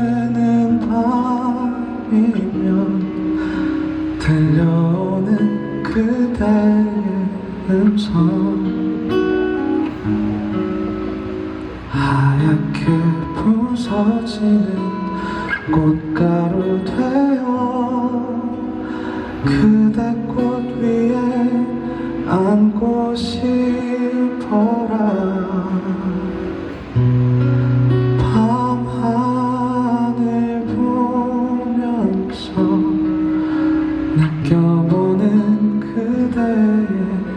별에는 밤이면 들려오는 그대의 음성. 하얗게 부서지는 꽃가루 되어 그대 꽃 위에 앉고 싶어라. 밤하늘 보면서 느껴보는 그대의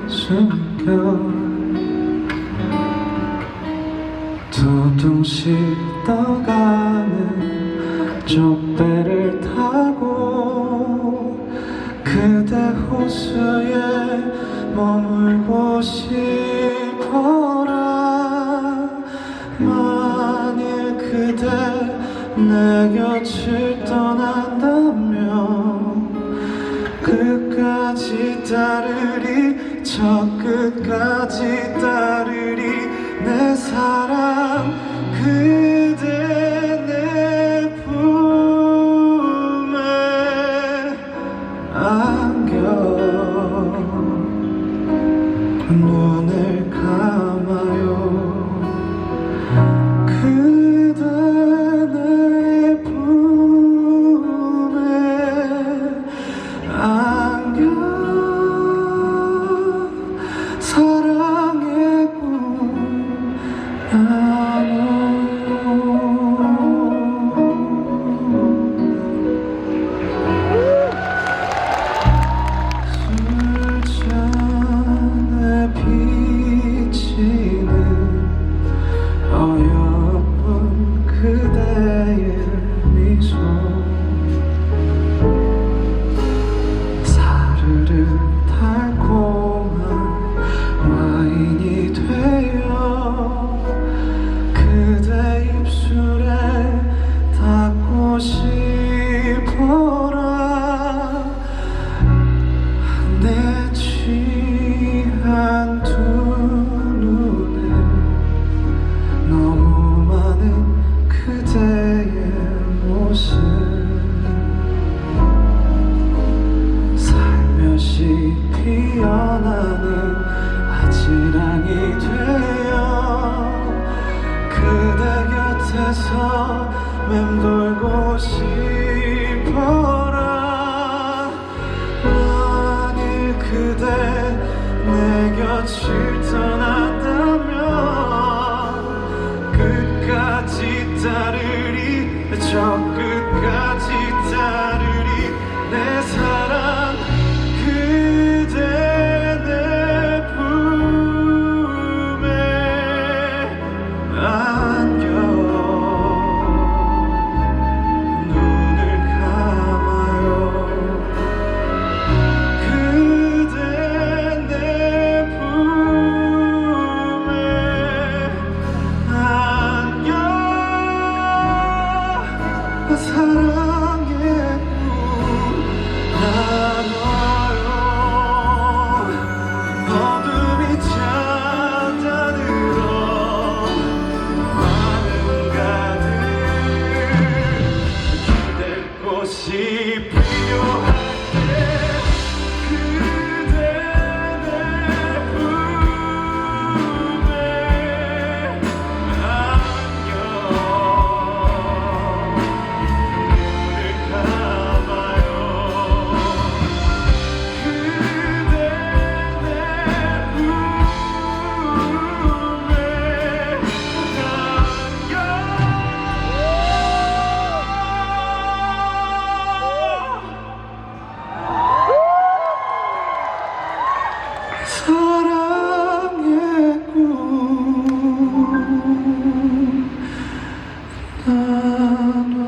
숨결. 두둥실 떠가는 쪽배를 타고 호수에 머물고 싶어라. 만일 그대 내 곁을 떠난다면 끝까지 따르리 저 끝까지 따르리 내사 I 아지랑이 되어 그대 곁에서 맴돌고 싶어라. 만일 그대 내 곁을 I love.